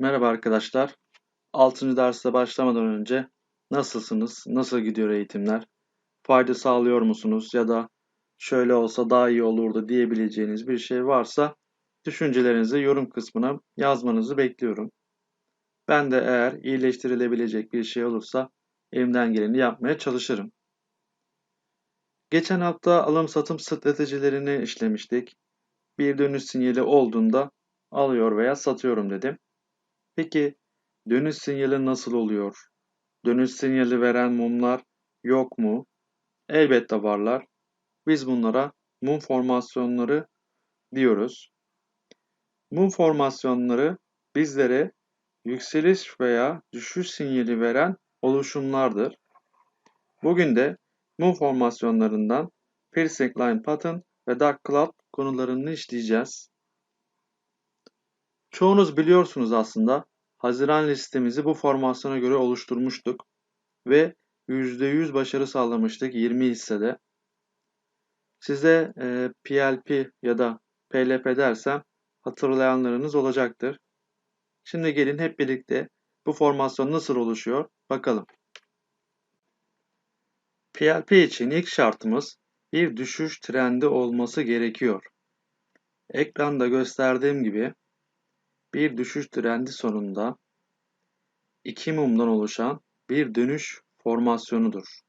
Merhaba arkadaşlar. 6. derste başlamadan önce nasılsınız? Nasıl gidiyor eğitimler? Fayda sağlıyor musunuz? Ya da şöyle olsa daha iyi olurdu diyebileceğiniz bir şey varsa düşüncelerinizi yorum kısmına yazmanızı bekliyorum. Ben de eğer iyileştirilebilecek bir şey olursa elimden geleni yapmaya çalışırım. Geçen hafta alım satım stratejilerini işlemiştik. Bir dönüş sinyali olduğunda alıyor veya satıyorum dedim. Peki dönüş sinyali nasıl oluyor? Dönüş sinyali veren mumlar yok mu? Elbette varlar. Biz bunlara mum formasyonları diyoruz. Mum formasyonları bizlere yükseliş veya düşüş sinyali veren oluşumlardır. Bugün de mum formasyonlarından Line Pattern ve Dark Cloud konularını işleyeceğiz. Çoğunuz biliyorsunuz aslında Haziran listemizi bu formasyona göre oluşturmuştuk ve %100 başarı sağlamıştık 20 hissede. Size e, PLP ya da PLP dersem hatırlayanlarınız olacaktır. Şimdi gelin hep birlikte bu formasyon nasıl oluşuyor bakalım. PLP için ilk şartımız bir düşüş trendi olması gerekiyor. Ekranda gösterdiğim gibi bir düşüş trendi sonunda iki mumdan oluşan bir dönüş formasyonudur.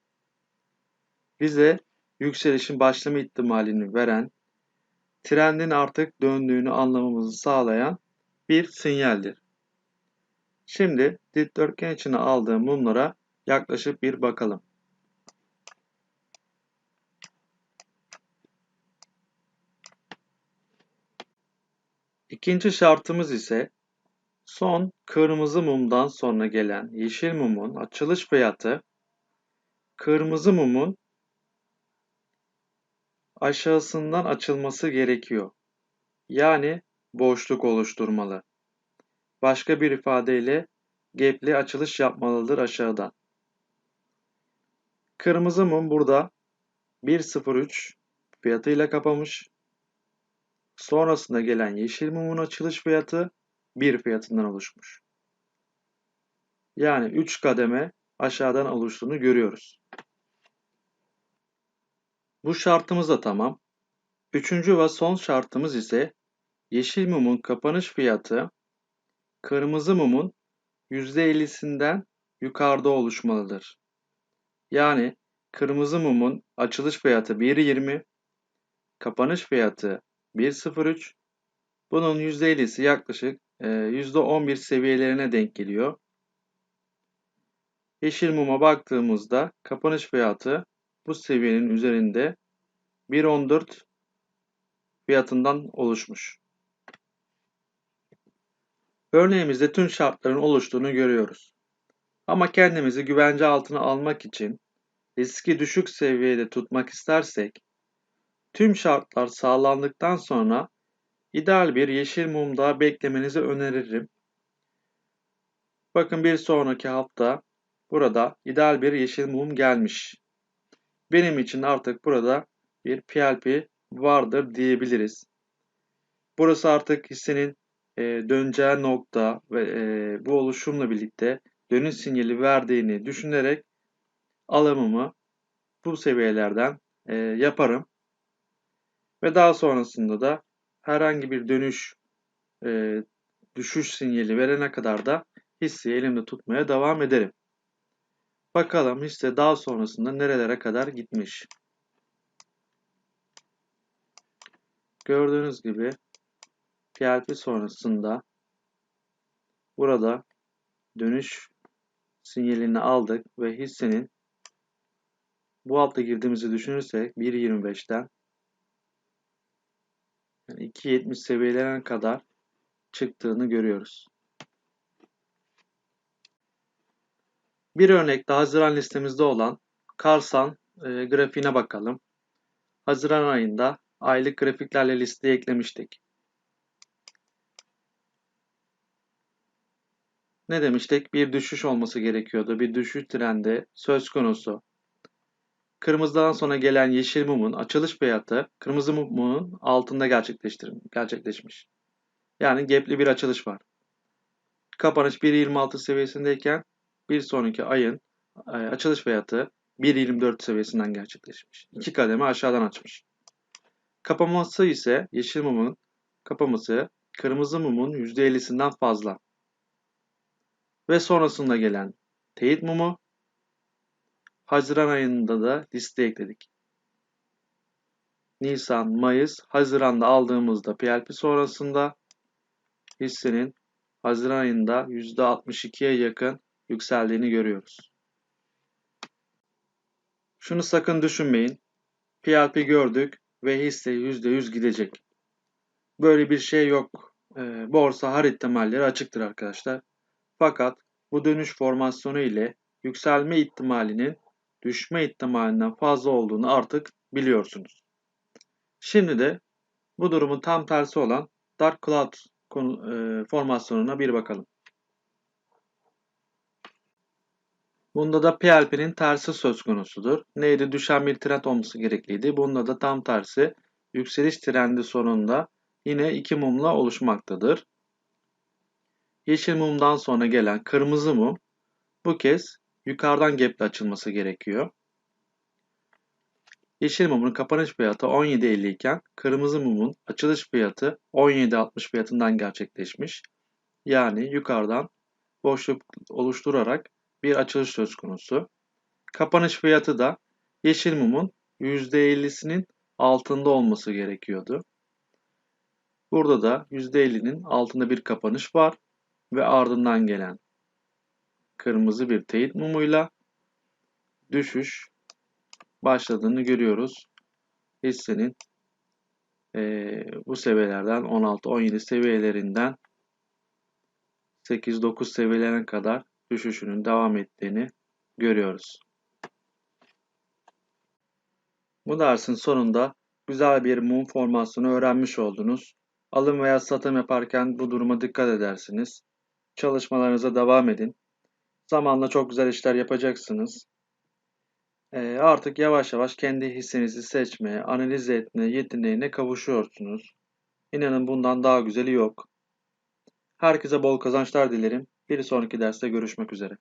Bize yükselişin başlama ihtimalini veren, trendin artık döndüğünü anlamamızı sağlayan bir sinyaldir. Şimdi dikdörtgen içine aldığım mumlara yaklaşıp bir bakalım. İkinci şartımız ise son kırmızı mumdan sonra gelen yeşil mumun açılış fiyatı kırmızı mumun aşağısından açılması gerekiyor. Yani boşluk oluşturmalı. Başka bir ifadeyle gap'li açılış yapmalıdır aşağıdan. Kırmızı mum burada 1.03 fiyatıyla kapamış. Sonrasında gelen yeşil mumun açılış fiyatı 1 fiyatından oluşmuş. Yani 3 kademe aşağıdan oluştuğunu görüyoruz. Bu şartımız da tamam. Üçüncü ve son şartımız ise yeşil mumun kapanış fiyatı kırmızı mumun %50'sinden yukarıda oluşmalıdır. Yani kırmızı mumun açılış fiyatı 1.20, kapanış fiyatı 1.03, bunun %50'si yaklaşık %11 seviyelerine denk geliyor. Yeşil muma baktığımızda kapanış fiyatı bu seviyenin üzerinde 1.14 fiyatından oluşmuş. Örneğimizde tüm şartların oluştuğunu görüyoruz. Ama kendimizi güvence altına almak için riski düşük seviyede tutmak istersek tüm şartlar sağlandıktan sonra ideal bir yeşil mum daha beklemenizi öneririm. Bakın bir sonraki hafta burada ideal bir yeşil mum gelmiş. Benim için artık burada bir PLP vardır diyebiliriz. Burası artık hissenin e, döneceği nokta ve e, bu oluşumla birlikte dönüş sinyali verdiğini düşünerek alımımı bu seviyelerden e, yaparım. Ve daha sonrasında da herhangi bir dönüş e, düşüş sinyali verene kadar da hisseyi elimde tutmaya devam ederim. Bakalım hisse daha sonrasında nerelere kadar gitmiş. Gördüğünüz gibi PLP sonrasında burada dönüş sinyalini aldık ve hissenin bu hafta girdiğimizi düşünürsek 1.25'ten yani 2.70 seviyelerine kadar çıktığını görüyoruz. Bir örnek de Haziran listemizde olan Karsan e, grafiğine bakalım. Haziran ayında aylık grafiklerle listeye eklemiştik. Ne demiştik? Bir düşüş olması gerekiyordu. Bir düşüş trendi söz konusu. Kırmızıdan sonra gelen yeşil mumun açılış fiyatı kırmızı mumun altında gerçekleşmiş. Yani gapli bir açılış var. kapanış 1.26 seviyesindeyken bir sonraki ayın e, açılış fiyatı 1.24 seviyesinden gerçekleşmiş. İki kademe aşağıdan açmış. Kapaması ise yeşil mumun kapaması kırmızı mumun %50'sinden fazla. Ve sonrasında gelen teyit mumu Haziran ayında da listeye ekledik. Nisan, Mayıs, Haziran'da aldığımızda PLP sonrasında hissenin Haziran ayında %62'ye yakın yükseldiğini görüyoruz. Şunu sakın düşünmeyin. PLP gördük ve hisse %100 gidecek. Böyle bir şey yok. E, borsa her ihtimalleri açıktır arkadaşlar. Fakat bu dönüş formasyonu ile yükselme ihtimalinin düşme ihtimalinden fazla olduğunu artık biliyorsunuz. Şimdi de bu durumun tam tersi olan Dark Cloud e, formasyonuna bir bakalım. Bunda da PLP'nin tersi söz konusudur. Neydi? Düşen bir trend olması gerekliydi. Bunda da tam tersi yükseliş trendi sonunda yine iki mumla oluşmaktadır. Yeşil mumdan sonra gelen kırmızı mum bu kez yukarıdan gap'le açılması gerekiyor. Yeşil mumun kapanış fiyatı 17.50 iken kırmızı mumun açılış fiyatı 17.60 fiyatından gerçekleşmiş. Yani yukarıdan boşluk oluşturarak bir açılış söz konusu. Kapanış fiyatı da yeşil mumun %50'sinin altında olması gerekiyordu. Burada da %50'nin altında bir kapanış var ve ardından gelen kırmızı bir teyit mumuyla düşüş başladığını görüyoruz. Hissenin e, bu seviyelerden 16-17 seviyelerinden 8-9 seviyelerine kadar düşüşünün devam ettiğini görüyoruz. Bu dersin sonunda güzel bir mum formasyonu öğrenmiş oldunuz. Alım veya satım yaparken bu duruma dikkat edersiniz. Çalışmalarınıza devam edin. Zamanla çok güzel işler yapacaksınız. Ee, artık yavaş yavaş kendi hissenizi seçmeye, analiz etme yeteneğine kavuşuyorsunuz. İnanın bundan daha güzeli yok. Herkese bol kazançlar dilerim. Bir sonraki derste görüşmek üzere.